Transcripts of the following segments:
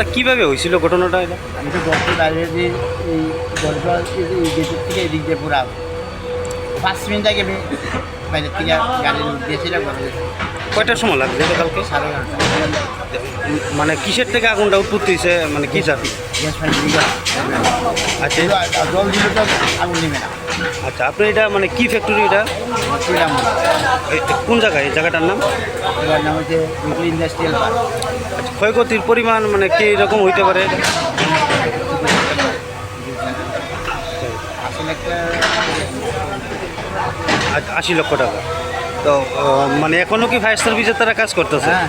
দাদা কীভাবে হয়েছিল ঘটনাটা এটা? আমি তো গল্পের বাইরে যে এই গল্প গেটের থেকে এদিক দিয়ে পুরা পাঁচ মিনিট আগে আমি বাইরের থেকে গাড়ি দিয়েছিলাম কয়টার সময় লাগবে এটা কালকে? সাড়ে মানে কিসের থেকে আগুনটা উৎপত্তি হয়েছে? মানে কি জাতি? আচ্ছা জল দিলে তো আগুন নেবে না। আচ্ছা আপনি এটা মানে কি ফ্যাক্টরি এটা? কোন জায়গায়? এই জায়গাটার নাম? এবার নাম হচ্ছে ইন্ডাস্ট্রিয়াল পার্ক আচ্ছা ক্ষয়ক্ষতির পরিমাণ মানে কি রকম হইতে পারে? আসলে আশি লক্ষ টাকা। তো মানে এখনও কি ফায়ার সার্ভিসের তারা কাজ করতেছে? হ্যাঁ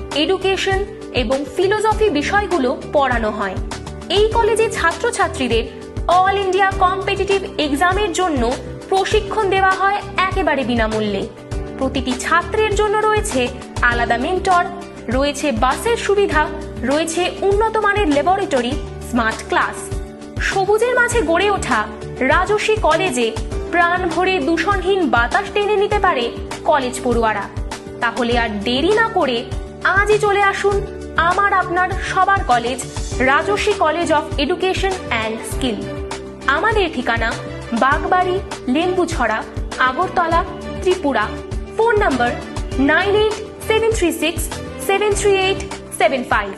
education এবং ফিলোসফি বিষয়গুলো পড়ানো হয়। এই কলেজে ছাত্রছাত্রীদের অল ইন্ডিয়া কম্পিটিটিভ এক্সামের জন্য প্রশিক্ষণ দেওয়া হয় একেবারে বিনামূল্যে। প্রতিটি ছাত্রের জন্য রয়েছে আলাদা মেন্টর, রয়েছে বাসের সুবিধা, রয়েছে উন্নত মানের ল্যাবরেটরি, স্মার্ট ক্লাস। সবুজের মাঝে গড়ে ওঠা রাজস্বী কলেজে প্রাণ ভরে দূষণহীন বাতাস টেনে নিতে পারে কলেজ পড়ুয়ারা। তাহলে আর দেরি না করে আজই চলে আসুন আমার আপনার সবার college Rajarshi college of education and skill. আমাদের ঠিকানা Bagbari, Lembuchhara, Agartala, Tripura. Phone number nine eight seven three six seven three eight seven five.